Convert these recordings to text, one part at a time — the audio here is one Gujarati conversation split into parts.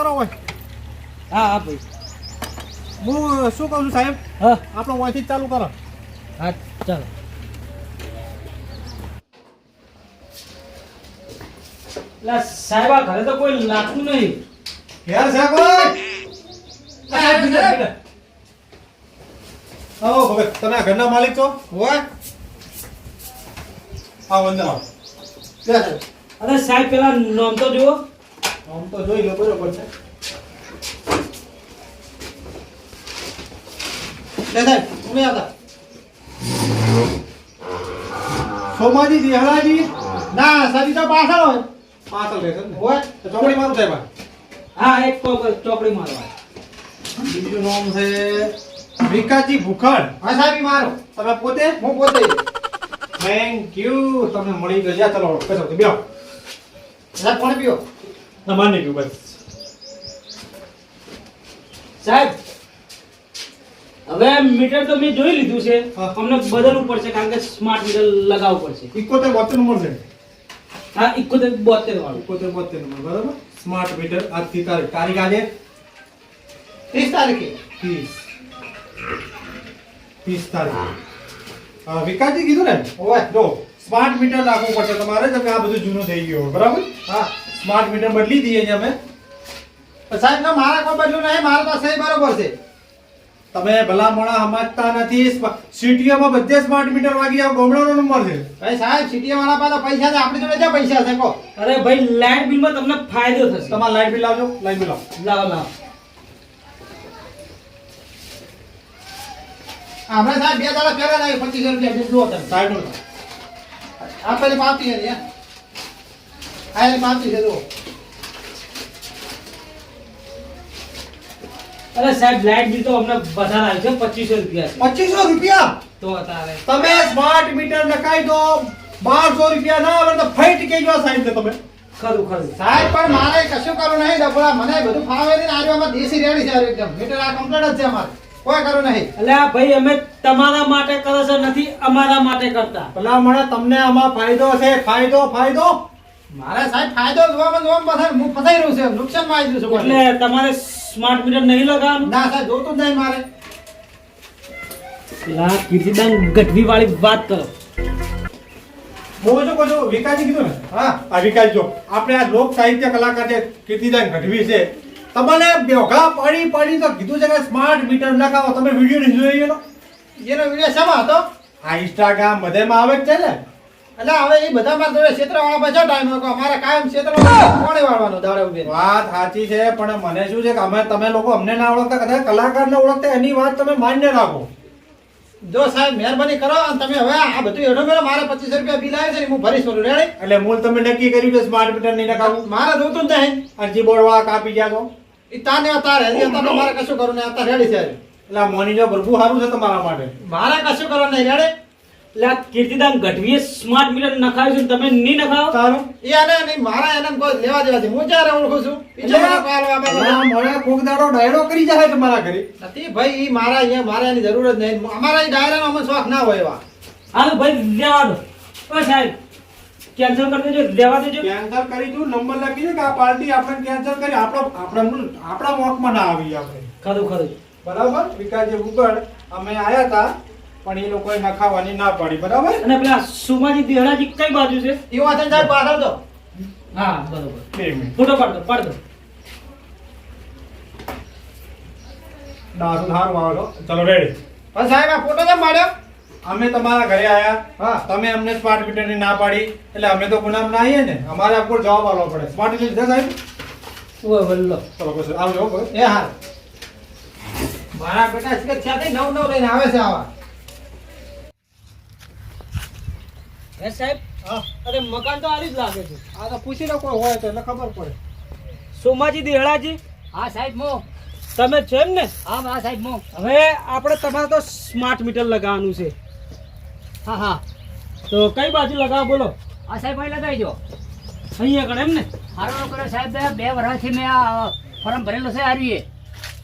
કરો હોય. હા હા ભાઈ. હું શું કહું છું સાહેબ? હા. આપણો અહીંથી ચાલુ કરો. હા ચાલો. સાહેબ આ ઘરે તો કોઈ લાગતું નહીં. ઘેર છે સાહેબ, બીજા, બીજા. આવો ભગત તમે આ ઘરના માલિક છો? હોય? આવો અંદર આવો. અરે સાહેબ પેલા નામ તો જુઓ. આમ તો જોઈ લો બરોબર છે. લે સાહેબ તમે આવતા સોમાજી દિહળાજી ના સાજી તો પાછળ હોય. પાછળ રહેશે ને? હોય? તો ચોકડી મારું સાહેબ. હા એક ચોકડી મારવા બીજું નામ છે વિકાસજી ભૂખડ. હા સાહેબ મારો. તમે પોતે? હું પોતે. થેન્ક યુ તમે મળી ગયા. ચલો બેસો બેસો સાહેબ પાણી પીઓ. પીવું બસ. સાહેબ હવે મીટર તો મેં જોઈ લીધું છે. અમને બદલવું પડશે કારણ કે સ્માર્ટ મીટર લગાવવું પડશે. ઇકોતેર બોતેર નંબર છે. હા ઇકોતેર બોતેર વાળું. ઇકોતેર બોતેર નંબર બરાબર? સ્માર્ટ મીટર આજથી તારીખ. તારીખ આજે? ત્રીસ તારીખે. ત્રીસ. ત્રીસ તારીખે. વિકાસજી કીધું ને? ઓય જો સ્માર્ટ મીટર લાગવું પડશે તમારે જેમ આ બધું જૂનું થઈ ગયું બરાબર? હા. સ્માર્ટ મીટર બદલી દઈએ છીએ અમે. સાહેબ ના મારા કોઈ બદલું નહીં મારા પાસે બરોબર છે. તમે ભલા મોણા સમજતા નથી સિટીઓમાં બધે સ્માર્ટ મીટર વાગી આવ ગોમડાનો નંબર છે. ભાઈ સાહેબ સિટીઓ વાળા પાસે પૈસા છે આપણી જોડે ક્યાં પૈસા છે કહો. અરે ભાઈ લાઇટ બિલમાં તમને ફાયદો થશે. તમારે લાઇટ બિલ લાવજો લાઇટ બિલ લાવો. લાવો લાવો. આપણે સાહેબ બે દાડા પહેલા લાવી પચીસ રૂપિયા બિલ જુઓ તમે. સાહેબ આપણે પાપી છે ને આ પાવતી છે જુઓ. અરે સાહેબ લાઈટ બિલ તો અમને બધા લાગે છે પચીસો રૂપિયા પચીસો રૂપિયા? તો અત્યારે તમે સ્માર્ટ મીટર નખાઈ દો બારસો રૂપિયા ના આવે તો ફાઈટ કેજો સાહેબ ને તમે. ખરું ખરું. સાહેબ પણ મારે કશું કરવું નહીં ડબડા મને બધું ફાવે ને અમે દેશી રેડી છે એકદમ. મીટર આ કમ્પ્લીટ જ છે અમારે. કોઈ કરવું નહીં. એટલે આ ભાઈ અમે તમારા માટે કરો છો નથી અમારા માટે કરતા. ભલા મને તમને આમાં ફાયદો છે ફાયદો ફાયદો. મારે સાહેબ ફાયદો જોવામાં જોવામાં પાછળ હું ફસાઈ રહ્યો છે. નુકસાનમાં આવી રહ્યું છું એટલે તમારે સ્માર્ટ મીટર નહીં લગાવવાનું? ના સાહેબ જોતું જ નહીં મારે. પેલા કીર્તિદાન ગઢવી વાળી વાત કરો. બોજો બોજો વિકાસજી કીધું ને? હા આ વિકાસ જો. આપણે આ લોક સાહિત્ય કલાકાર છે કીર્તિદાન ગઢવી છે. તમને બેઘા પડી પડી તો કીધું છે કે સ્માર્ટ મીટર લગાવો તમે વીડિયો નહીં જોઈ એનો? એનો વીડિયો શેમાં હતો? આ ઇન્સ્ટાગ્રામ બધામાં આવે જ છે ને. એટલે હવે એ બધા મારા જોડે ક્ષેત્રવાળા પાછા ટાઈમ હતો અમારે કાયમ ક્ષેત્રવાળા કોણે વાળવાનું દાડે ઊભી વાત સાચી છે પણ મને શું છે કે અમે તમે લોકો અમને ના ઓળખતા કદાચ કલાકારને ઓળખતા એની વાત તમે માન્ય રાખો. જો સાહેબ મહેરબાની કરો અને તમે હવે આ બધું એડો મેળો મારે પચીસ રૂપિયા બિલ આવે છે હું ભરીશ બોલું રેડી એટલે મૂળ તમે નક્કી કર્યું કે સ્માર્ટ મીટર નહીં નખાવું? મારે જોતું જ નહીં. અરજી બોર્ડ વાળા કાપી ગયા તો એ તાને અતારે હજી અત્યારે મારે કશું કરવું નહીં. અત્યારે રેડી છે. એટલે મોની જો ભરપૂર સારું છે તમારા માટે. મારે કશું કરવું નહીં. રેડી એટલે આ કીર્તિદાન ગઢવીએ સ્માર્ટ મીટર નખાવ્યું છે તમે નહીં નખાવો? સારું એ આને નહીં મારા એને કોઈ લેવા દેવા છે. હું જ્યારે ઓળખું છું? મને કોક દાડો ડાયરો કરી જાય તમારા ઘરે. નથી ભાઈ એ મારા અહીંયા મારા એની જરૂર જ નહીં. અમારા એ ડાયરાનો અમને શોખ ના હોય એવા. હાલો ભાઈ લેવા દો. ઓ સાહેબ કેન્સલ કરી દેજો લેવા દેજો. કેન્સલ કરી દઉં નંબર લખી દે કે આ પાર્ટી આપણે કેન્સલ કરી આપણો આપણા આપણા મોકમાં ના આવી આપણે. ખરું ખરું બરાબર? વિકાસજી ઉગડ અમે આયા હતા. પણ એ લોકોએ નખાવાની ના પાડી બરાબર? અને પેલા સુમાજી દેહરાજી કઈ બાજુ છે? એવું વાંચન સાહેબ પાછળ તો હા બરોબર. ફોટો પાડ દો પાડ દો. દારૂ સારું આવે છો ચલો રેડી પણ સાહેબ આ ફોટો કેમ માડ્યો અમે તમારા ઘરે આયા. હા. તમે અમને સ્માર્ટ મીટરની ના પાડી. એટલે અમે તો ગુનામ ના આવીએ ને. અમારે આપકો જવાબ આપવો પડે. સ્માર્ટ મીટર લીધા સાહેબ? ઓય વલ્લો. ચલો બસ આવજો બસ. એ હા મારા બેટા છે ત્યાંથી નવ નવ લઈને આવે છે આવા. હે સાહેબ? હા. અરે મકાન તો આલી જ લાગે છે. આ તો પૂછી લો કોઈ હોય તો એટલે ખબર પડે. સોમાજી દેહડાજી હા સાહેબ મો. તમે છો એમ ને? હા હા સાહેબ મો. હવે આપણે તમારે તો સ્માર્ટ મીટર લગાવવાનું છે. હા હા. તો કઈ બાજુ લગાવો બોલો. હા સાહેબ અહીં લગાવી દો. અહીંયા આગળ એમ ને? સારું સાહેબ બે- વર્ષથી મેં આ ફોર્મ ભરેલો છે હારીએ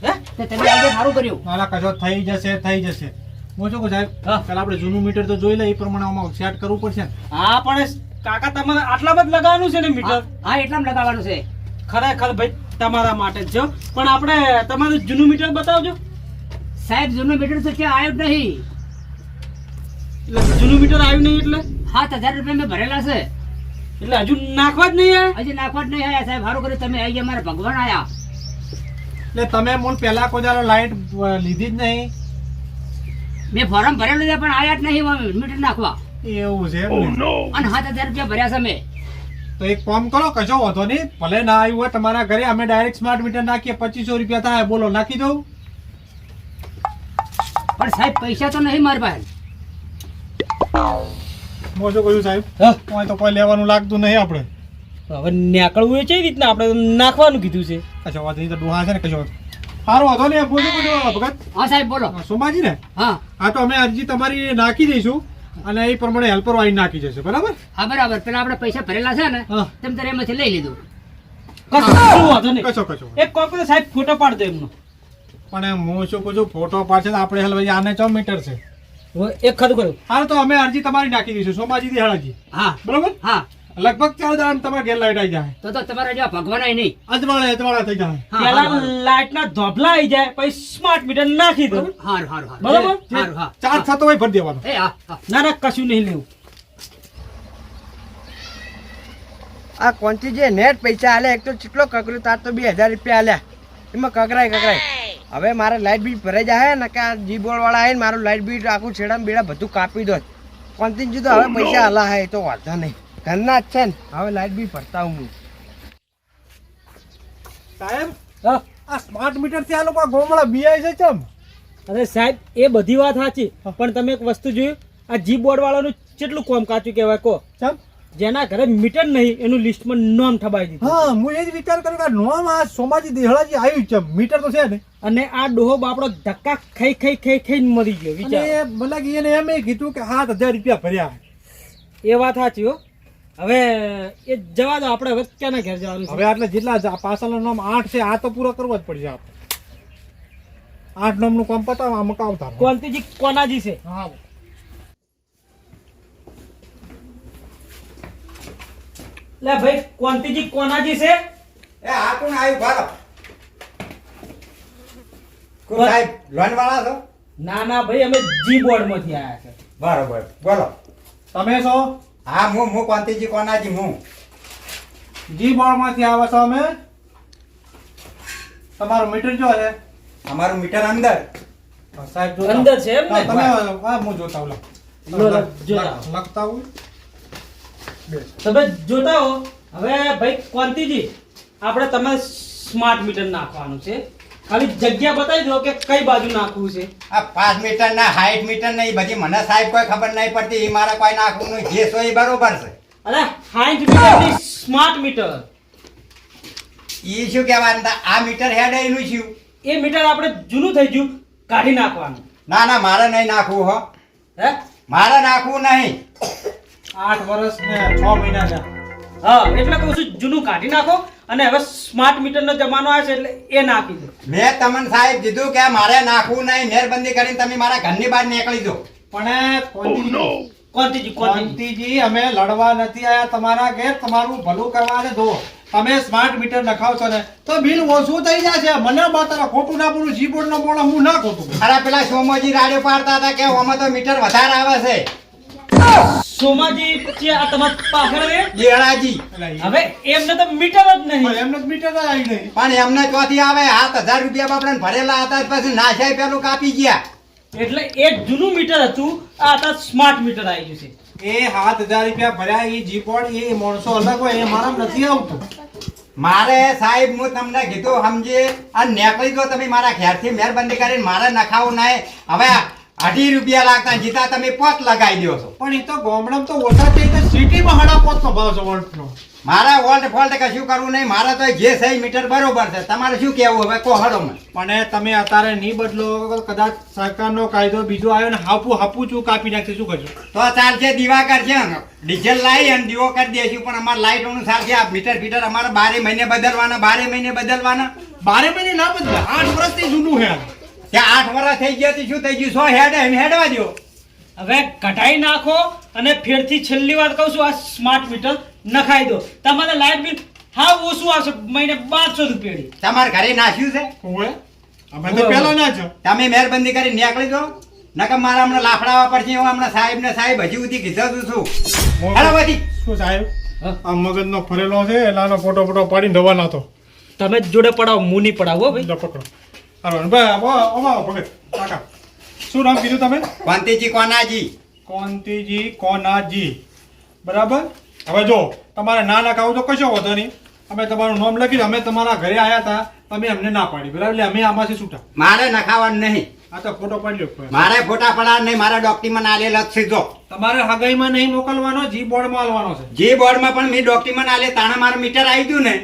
હે? તે તમે આજે સારું કર્યું. મારા કશો થઈ જશે થઈ જશે. હું કો સાહેબ. હા. આપણે જૂનું મીટર તો જોઈ લે એ પ્રમાણે આમાં સેટ કરવું પડશે. હા પણ કાકા તમારે આટલામાં જ લગાવવાનું છે ને મીટર? હા એટલામાં લગાવવાનું છે. ખરેખર ભાઈ તમારા માટે જ પણ આપણે તમારું જૂનું મીટર બતાવજો. સાહેબ જૂનું મીટર તો ક્યાં આવ્યું નહીં. એટલે જૂનું મીટર આવ્યું નહીં એટલે? સાત હજાર રૂપિયા મેં ભરેલા છે. એટલે હજુ નાખવા જ નહીં આવ્યા? હજી નાખવા જ નહીં આવ્યા સાહેબ. સારું કર્યું તમે આવી ગયા મારા ભગવાન આવ્યા એટલે તમે મને પહેલા કોઈ લાઈટ લીધી જ નહીં. મેં ફોર્મ ભરેલું છે પણ આયા જ નહીં મીટર નાખવા. એવું છે ને? અને સાત હજાર રૂપિયા ભર્યા છે મેં તો એક કામ કરો કશો વાંધો નહીં. ભલે ના આવ્યું હોય તમારા ઘરે અમે ડાયરેક્ટ સ્માર્ટ મીટર નાખીએ પચીસો રૂપિયા થાય બોલો નાખી દઉં? પણ સાહેબ પૈસા તો નહીં મારી પાસે. મોજો કહ્યું સાહેબ? હા? કોઈ તો કોઈ લેવાનું લાગતું નહીં આપણે. હવે નીકળવું એ કઈ રીતના? આપણે નાખવાનું કીધું છે. અચ્છા વાત નહીં તો ડોહા છે ને કશો. સારું વાંધો નહીં બોલો બોલો ભગત. હા સાહેબ બોલો. સોમાજી ને હા. હા તો અમે અરજી તમારી નાખી દઈશું અને એ પ્રમાણે હેલ્પર વાળી નાખી જશે બરાબર? હા બરાબર. પેલા આપણે પૈસા ભરેલા છે ને. તેમ તારે એમાંથી લઈ લીધું. કશું વાંધો નહીં. કશો કશો એક કોક તો સાહેબ ફોટો પાડ દો એમનો. પણ હું શું કહું છું ફોટો પાડશે તો આપણે હાલ ભાઈ આને ચો મીટર છે? એક ખરું કર્યું હા તો અમે અરજી તમારી નાખી દઈશું સોમાજી થી હળાજી હા. બરાબર? હા. લગભગ ચાર દાન તમારા ઘેર લાઈટ આવી જાય. તો તો તમારા જેવા ભગવાન આય નહીં. અજવાળે અજવાળા થઈ જાય. પેલા. લાઈટ ના ધોબલા આવી જાય પછી સ્માર્ટ મીટર નાખી દો. હાર હાર હાર. બરાબર? ચાર્જ થતો હોય ભરી દેવાનો. એ હા ના ના કશું નહીં લેવું. આ કોણથી જે નેટ પૈસા આલે એક તો ચીટલો કકરો તાર તો બે હજાર રૂપિયા આલ્યા. એમાં કકરાય કકરાય. હવે મારે લાઇટ બિલ ભરાઈ જાય ને કે આ જીબોર્ડ વાળા આવીને મારું લાઇટ બિલ આખું છેડા બેડા બધું કાપી દો. કોન્થી તો હવે પૈસા આલા હે તો વાંધો નહીં. ઘરના જ છે ને. હવે લાઇટ બી ભરતા હું. સાહેબ આ સ્માર્ટ મીટરથી આ લોકો ગોમડા બીઆઈ છે ચમ અરે સાહેબ એ બધી વાત સાચી. પણ તમે એક વસ્તુ જોયું? આ જી બોર્ડ વાળાનું કેટલું કોમ કાચું કહેવાય કહો? ચમ? જેના ઘરે મીટર નહીં એનું લિસ્ટમાં નોમ થબાઈ દીધું. હા હું એ જ વિચાર કર્યો કે નોમ આ સોમાજી દેહળાજી આવ્યું છે મીટર તો છે ને. અને આ ડોહો બાપડો ધક્કા ખાઈ ખાઈ ખાઈ ખાઈને મરી ગયો વિચાર. એ મને કે એને એમ કીધું કે સાત હજાર રૂપિયા ભર્યા એ વાત સાચી હો. હવે એ જવા દો આપણે હવે ક્યાંના ઘેર જવાનું હવે આટલે જેટલા પાછળનો નામ આઠ છે આ તો પૂરો કરવો જ પડશે આપણે. આઠ નામનું કામ પતાવ આ મકાવતા કોનતીજી કોનાજી છે? હા લે ભાઈ કોનતીજી કોનાજી છે? એ આ કોણ આવ્યું? ભારો કોણ સાહેબ લોન વાળા છો? ના ના ભાઈ અમે જી બોર્ડમાંથી આયા છે. બરોબર બોલો. તમે છો? હા હું હું કોંતીજી કોનાજી હું. જી બોર્ડમાંથી આવો છો અમે. તમારું મીટર જો છે. અમારું મીટર અંદર. સાહેબ જોતા અંદર છે એમ ને? તમે હા હું જોતા હું. લખતા હું તમે જોતા હો. હવે ભાઈ કોંતીજી આપણે તમારે સ્માર્ટ મીટર નાખવાનું છે. ખાલી જગ્યા બતાવી દો કે કઈ બાજુ નાખવું છે. આ પાંચ મીટર ના હાઈટ મીટર ને એ બધી મને સાહેબ કોઈ ખબર નહીં પડતી એ મારે કોઈ નાખવું નહીં. જે સો એ બરોબર છે. અરે સાઠ મીટરની સ્માર્ટ મીટર. એ શું કહેવાનું આ મીટર હેડ એનું શું? એ મીટર આપણે જૂનું થઈ ગયું કાઢી નાખવાનું. ના ના મારે નહીં નાખવું હો. હે? મારે નાખવું નહીં. આઠ વર્ષ ને છ મહિના છે હા એટલે કહું છું જૂનું કાઢી નાખો અને હવે સ્માર્ટ મીટરનો જમાનો આવે છે એટલે એ નાખી દો. મેં તમને સાહેબ કીધું કે મારે નાખવું નહીં મહેરબાની કરીને તમે મારા ઘરની બહાર નીકળી દો પણ કોંતીજી કોંતીજી અમે લડવા નથી આયા તમારા ઘેર તમારું ભલું કરવા છે તમે સ્માર્ટ મીટર નખાવશો ને તો બિલ ઓછું થઈ જશે. મને બતાવો ખોટું ના બોલું જી બોર્ડ નો બોલો હું ના ખોટું અરે પેલા સોમોજી રાડે પાડતા હતા કે આમાં તો મીટર વધારે આવે છે. સોમાજી છે આ તમાર પાછળ રે દેળાજી હવે એમને તો મીટર જ નહીં. એમને તો મીટર જ આવી નહીં. પણ એમને ચોથી આવે હાથ હજાર રૂપિયા આપણે ભરેલા હતા પછી નાશાઈ પેલું કાપી ગયા. એટલે એ જૂનું મીટર હતું આ હતા સ્માર્ટ મીટર આવી ગયું છે. એ હાથ હજાર રૂપિયા ભર્યા એ જી બોર્ડ એ માણસો અલગ હોય એ મારા નથી આવતું. મારે સાહેબ હું તમને કીધું સમજી આ નેકળી દો તમે મારા ખ્યાલથી મહેરબાની કરીને મારે નખાવું નહીં. હવે અઢી રૂપિયા લાગતા જીતા તમે પોત લગાવી દો છો. પણ એ તો ગામડામાં તો ઓછા થઈ તો સિટીમાં હડા પોતનો ભાવ છે વોલ્ટનો. મારે વોલ્ટ ફોલ્ટ કશું કરવું નહીં મારે તો જે સહી મીટર બરોબર છે. તમારે શું કેવું હવે? કો હડો મને. પણ તમે અત્યારે નહીં બદલો કદાચ સરકારનો કાયદો બીજો આવ્યો ને હાપુ હાપુ ચૂ કાપી નાખશે શું કરશો? તો ચાલશે દીવા કરશે ડીઝલ લાવી અને દીવો કરી દેશું પણ અમારે લાઇટોનું ચાલશે. આ મીટર ફીટર અમારે બારે મહિને બદલવાના બારે મહિને બદલવાના. બારે મહિને ના બદલે? આઠ વર્ષથી જૂનું છે. ત્યાં આઠ વર્ષ થઈ ગયા તો શું થઈ ગયું? સો હેડ એમ હેડવા દો હવે કઢાઈ નાખો અને ફેરથી છેલ્લી વાર કહું છું આ સ્માર્ટ મીટર નખાઈ દો. તમારે લાઇટ બિલ હા ઓછું આવશે મહિને બારસો તમારા ઘરે નાખ્યું છે? ઓવે અમે તો પેલા ના તમે મહેરબાની કરી નીકળી દો નકર મારા હમણાં લાફડાવા પડશે હું હમણાં સાહેબ ને સાહેબ હજી સુધી કીધું છું. હેલો બધી. શું સાહેબ? આ મગજનો ફરેલો છે એલાનો ફોટો ફોટો પાડીને દવા નાતો તમે જોડે પડાવો મુની નહીં પડાવો હો ભાઈ. પકડો. હાલો ભાઈ આવો આવો ભગત કાકા. શું નામ કીધું તમે? કોંતીજી કોનાજી. કોંતીજી કોનાજી. બરાબર? હવે જો તમારે ના લખાવું તો કશો વાંધો નહીં. અમે તમારું નામ લખી અમે તમારા ઘરે આવ્યા હતા તમે અમને ના પાડી. બરાબર? એટલે અમે આમાંથી છૂટા. મારે નખાવાનું નહીં. આ તો ફોટો પાડી લ્યો મારે ફોટા પડાવ નહીં મારા ડોક્યુમેન્ટ આલે છે જો. તમારે હગાઈમાં નહીં મોકલવાનો જી બોર્ડમાં આલવાનો છે. જે બોર્ડમાં પણ મેં ડોક્યુમેન્ટ આલે તાણા મારું મીટર આવી ગયું ને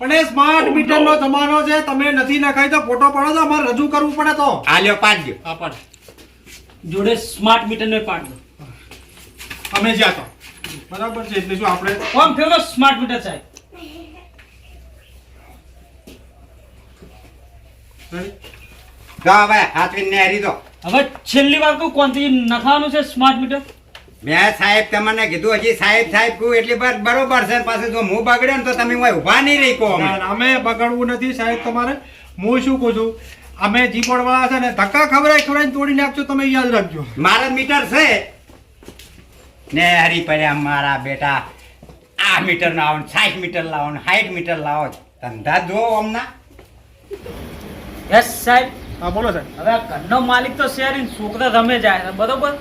પણ એ સ્માર્ટ મીટરનો જમાનો છે તમે નથી નખાય તો ફોટો પાડો તો અમારે રજૂ કરવું પડે તો. આલ્યો પાડજો હા પાડ. જોડે સ્માર્ટ મીટર ને પાડજો અમે જ્યાં તો. બરાબર છે એટલે શું આપણે? ઓમ ફેમસ સ્માર્ટ મીટર સાહેબ. હવે હાથવીને નેહરી દો. હવે છેલ્લી વાર કહું કોનથી નખાવાનું છે સ્માર્ટ મીટર મેં સાહેબ તમને કીધું હજી સાહેબ સાહેબ કહું એટલી બર બરોબર છે. પાછું જો હું બગડ્યો ને તો તમે હું ઊભા નહીં રહી કહો અમે. બગાડવું નથી સાહેબ તમારે. હું શું કહું છું? અમે જીપોડ વાળા છે ને ધક્કા ખવડાય ખવડાય તોડી નાખજો તમે યાદ રાખજો. મારા મીટર છે. ને હરી પડ્યા મારા બેટા. આ મીટર લાવો ને સાઠ મીટર લાવો ને સાઠ મીટર લાવો ધંધા જો હમણાં યસ સાહેબ. હા બોલો સાહેબ. હવે આ ઘરનો માલિક તો શેર છોકરા રમે જાય બરોબર?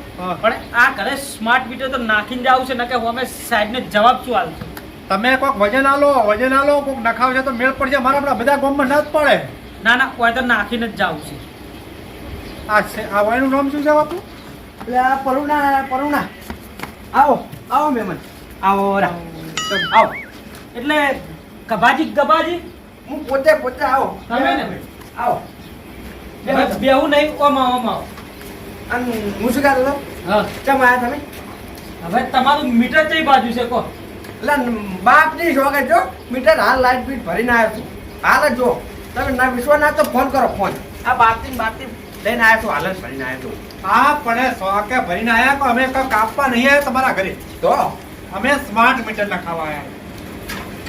પણ આ ઘરે સ્માર્ટ મીટર તો નાખીને જાવ છે ન કે હું અમે સાહેબને જવાબ શું આલશું તમે કોઈક વજન આલો વજન આલો કોઈક નખાવશે તો મેળ પડશે મારા આપણા બધા ગામમાં ના જ પડે. ના ના કોઈ તો નાખીને જ જાવ છે. આ છે આ વાયનું નામ શું છે બાપુ? એટલે આ પરુણા પરુણા. આવો આવો મેમન આવો રા. આવો. એટલે ગભાજી ગભાજી? હું પોતે પોતે આવો. તમે ને? આવો. બેહું નહીં ઓમાં ઓમાં. અને હું શું હતો હા. ચમ આયા તમે? હવે તમારું મીટર કઈ બાજુ છે કો? એટલે બાપની શોખે જો મીટર હાલ લાઈટ બીટ ભરીને આવ્યો છું. હાલ જો તમે ના વિશ્વાસ ના તો ફોન કરો ફોન. આ બાપતી બાપતી લઈને આવ્યો છું હાલ જ ભરીને આવ્યો છું. હા પણ એ સોકે ભરીને આયા કો અમે કઈ કાપવા નહીં આવ્યા તમારા ઘરે. તો? અમે સ્માર્ટ મીટર નખાવા આવ્યા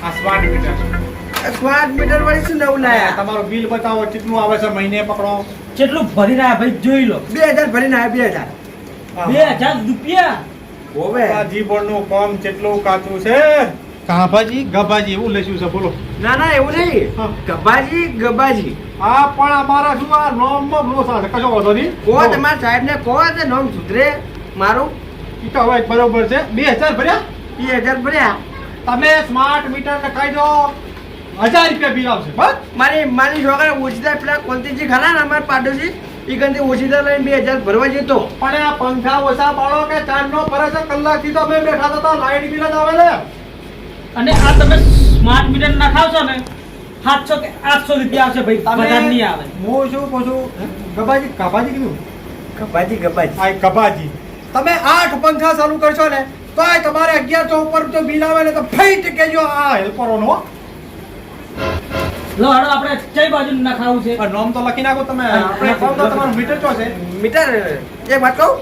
આ સ્માર્ટ મીટર. સ્માર્ટ મીટર વાળી શું નવું લાયા? તમારું બિલ બતાવો કેટલું આવે છે મહિને પકડો? કેટલું ભરી રહ્યા ભાઈ જોઈ લો. બે હજાર ભરીને આવ્યા બે હજાર. બે હજાર રૂપિયા. હોવે. આ બોર્ડનું કામ કેટલું કાચું છે? કાભાજી ગભાજી એવું લખ્યું છે બોલો. ના ના એવું નહીં. ગભાજી ગબાજી ગબાજી હા પણ અમારા શું આ નોમમાં ભરોસા છે કશો વાંધો નહીં. કહો તમારા સાહેબ ને કહો તે નામ સુધરે મારું? એ તો હવે બરોબર છે. બે હજાર ભર્યા? બે હજાર ભર્યા. તમે સ્માર્ટ મીટર લખાઈ દો હજાર રૂપિયા બિલ આવશે. બસ. મારી મારી છોકરા ઓછીદાર પેલા કોલતીજી ખરા ને અમારા પાડોશી. એ કંઈ ઓછીદાર લઈને બે હજાર ભરવા જતો પણ આ પંખા ઓછા પાડો કે ચાર નો ફરે છે? કલાકથી તો અમે બેઠા હતા લાઈટ બિલ જ આવે ને અને આ તમે સ્માર્ટ મીટર નખાવશો ને સાતસો કે આઠસો રૂપિયા આવશે ભાઈ. બધા નહીં આવે. હું શું કહું છું ગબાજી ગબાજી કીધું? કભાજી ગબાજી. આ કભાજી તમે આઠ પંખા ચાલુ કરશો ને તોય તમારે અગિયારસો ઉપર જો બિલ આવે ને તો ફઈટ કેજો આ હેલ્પરોનો લો આપણે કઈ બાજુ નખાવું છે? પણ નોમ તો લખી નાખો તમે. આપણે ફોર્મ તો તમારું મીટર ચો છે? મીટર એક વાત કહું?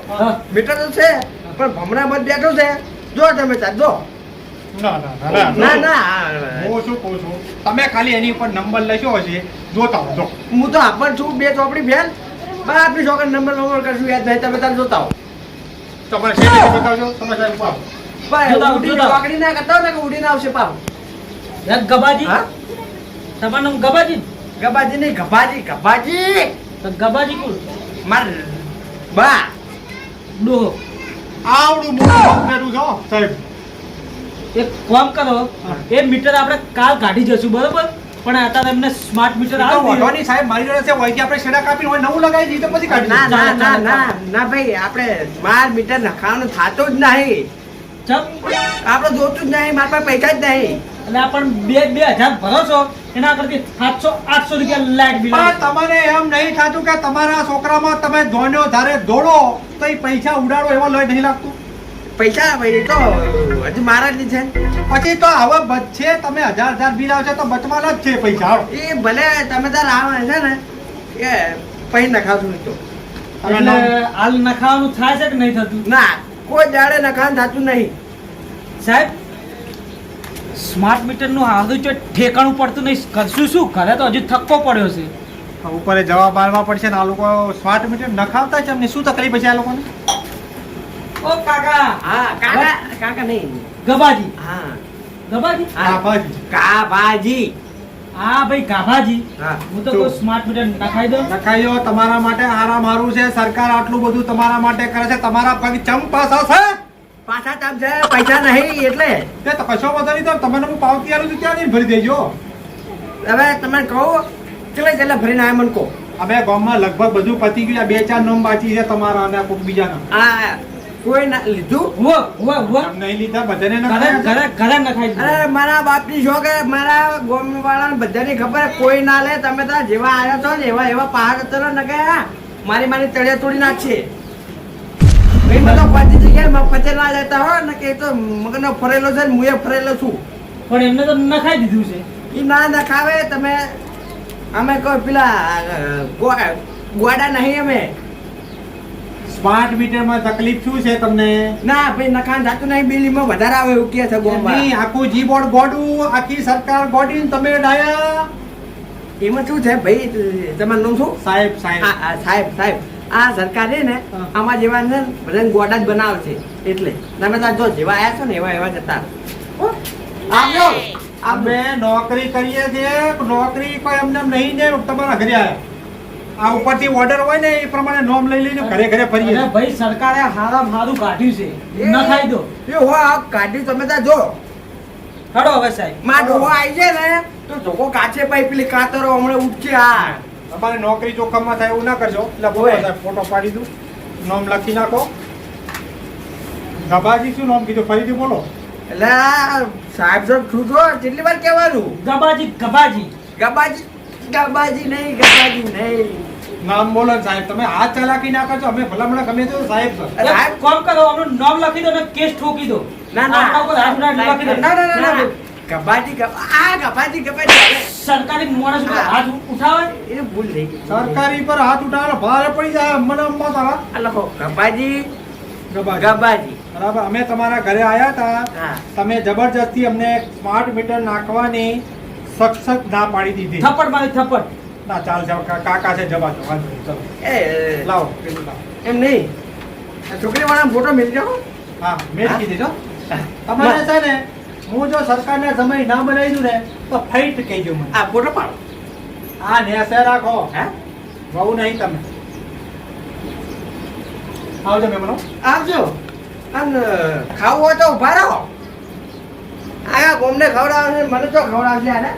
મીટર તો છે પણ ભમરા મત બેઠો છે. જો તમે તાર જો. ના ના ના ના હું શું કહું છું તમે ખાલી એની ઉપર નંબર લખ્યો હશે જોતા જો. હું તો આપણ છું બે ચોપડી બેન. આપણી છોકરા નંબર નંબર કરશું યાદ નહીં તમે તાર જોતા તમારે શેઠ બતાવજો તમે સાહેબ ના કરતા ને ઉડીને આવશે પાવ. ગબાજી? હા? તમારું નામ ગબાજી? ગબાજી નહીં ગબાજી ગબાજી તો ગબાજી કોણ? માર બા. ડોહો. આવડું મોટું કર્યું છો સાહેબ. એક કામ કરો એ મીટર આપણે કાલ કાઢી જશું બરોબર? પણ અત્યારે એમને સ્માર્ટ મીટર આવી વાંધો ની સાહેબ મારી જોડે છે હોય કે આપણે શેડા કાપી હોય નવું લગાવી દઈએ તો પછી કાઢી ના ના ના ના ના ભાઈ આપણે માર મીટર નખાવાનું થાતો જ નહીં. ચમ. આપણે જોતું જ નહીં મારા પાસે પૈસા જ નહીં. અને આપણ બે બે હજાર ભરો છો. એના કરતી સાતસો આઠસો રૂપિયા લાઈટ બિલ તમને એમ નહીં થતું કે તમારા છોકરામાં તમે ધોન્યો ધારે દોડો તો એ પૈસા ઉડાડો એવો લોહી નહીં લાગતું? પૈસા ભાઈ તો હજી મારા જ છે. પછી તો હવે બચશે તમે હજાર હજાર બિલ આવશે તો બચવાના જ છે પૈસા. એ ભલે તમે તાર આવે છે ને એ પૈ નખાવશું નહીં તો. એટલે હાલ નખાવાનું થાય છે કે નહીં થતું? ના કોઈ દાડે નખાવાનું થતું નહીં. સાહેબ સ્માર્ટ મીટરનું હાલ જો ઠેકાણું પડતું નહીં કરશું શું ઘરે તો હજુ થક્કો પડ્યો છે. ઉપર જવાબ આપવા પડશે ને આ લોકો સ્માર્ટ મીટર નખાવતા છે એમને. શું તકલીફ છે આ લોકોને? ઓ કાકા! હા કાકા કાકા નહીં. ગબાજી હા. ગબાજી હા. ભાજી કાભાજી હા ભાઈ ગાભાજી. હા. હું તો સ્માર્ટ મીટર નખાઈ દો નખાઈ દો તમારા માટે આરામ હારું છે. સરકાર આટલું બધું તમારા માટે કરે છે. તમારા પગ ચમ પાછા છે પાછા તાપ છે પૈસા નહીં એટલે. તે તો કશો વાંધો નહીં તો તમને હું પાવતી આલું ત્યાં નહીં ભરી દેજો. હવે તમે કહો કેટલે કેટલે ભરીને આવ્યા મને કહો. અમે ગામમાં લગભગ બધું પતી ગયું બે ચાર નોમ બાકી છે તમારા અને કોઈક બીજાના. કોઈ ના લીધું? હુઓ હુઓ હુઓ નહીં લીધા બધાને ઘરે ઘરે ઘરે અરે મારા બાપની શોખ હે મારા ગોમ વાળાને બધાની ખબર કોઈ ના લે તમે તો જેવા આવ્યા છો ને એવા એવા પહાડ તરો ન ગયા મારી મારી તળિયા તોડી નાખશે. પણ એમને તો નખાઈ દીધું છે. એ ના નખાવે તમે અમે કોઈ પેલા ગોડા નહીં અમે. સ્માર્ટ મીટરમાં તકલીફ શું છે તમને? ના ભાઈ નખાન જાતું નહીં બિલીમાં વધારે આવે એવું કે છે આખું જી બોર્ડ ગોડું આખી સરકાર ગોડી ને તમે ડાયા? એમાં શું છે ભાઈ તમારું નામ શું? સાહેબ સાહેબ. સાહેબ સાહેબ. આ સરકારે ને આમાં જેવા ને બધા ગોડા જ બનાવશે. એટલે તમે તાર જો જેવા આવ્યા છો ને એવા એવા જતા આવ્યો અમે નોકરી કરીએ છીએ નોકરી કોઈ અમને નહીં ને તમારા ઘરે આવ્યા આ ઉપરથી ઓર્ડર હોય ને એ પ્રમાણે નોમ લઈ લઈને ઘરે ઘરે ફરીએ. ભાઈ સરકારે હારા મારું કાઢ્યું છે. ન ખાઈ દો. એ હો આ કાઢી તમે ત્યાં જો. હડો હવે સાહેબ. માં ડોહો આવી છે ને તો ધોકો કાચે પાઈ પેલી કાતરો હમણાં ઉઠશે આ. તમારે નોકરી જોખમમાં થાય એવું ના કરજો. એટલે બોલો ફોટો પાડી દઉં. નામ લખી નાખો. ગભાજી શું નામ કીધું? ફરીથી બોલો. એટલે સાહેબ સાહેબ શું છો? કેટલી વાર કહેવાનું? ગબાજી ગબાજી. ગબાજી ગબાજી નહીં ગબાજી નહીં. નામ બોલો સાહેબ. તમે હાથ ચલાકી ના કરજો. અમે ભલામણ ગમે તો સાહેબ. સાહેબ. કોમ કરો આમનું નામ લખી દો ને કેસ ઠોકી દો. ના ના ના ના ના. ગબા આ કબાડી કબાડી સરકારી માણસ પર હાથ ઉઠાવે? એ ભૂલ થઈ ગઈ. સરકારી પર હાથ ઉઠાવે ભારે પડી જાય મને અમ્મા તારા આ લખો કબાડી ગબાજી બરાબર અમે તમારા ઘરે આવ્યા હતા. તમે જબરજસ્તી અમને સ્માર્ટ મીટર નાખવાની સખત ના પાડી દીધી. થપ્પડ મારી થપ્પડ. ના ચાલ જાવ કાકા છે જવા દો ચલો. એ લાવો એમ નહીં. છોકરી વાળા ફોટો મેળવી જાઓ હા. મેં જ હા? કીધી છો તમારે છે ને હું જો સરકારના સમય ના બનાવી દઉં ને તો ફાઈટ કહેજો મને. આ ફોટો પાડો. આ નેસે રાખો. હે? બહુ નહીં તમે. આવજો મેમનો. આવજો. અને ખાવું હોય તો ઊભા રહો. આ ગોમને ખવડાવશે મને તો ખવડાવશે આને.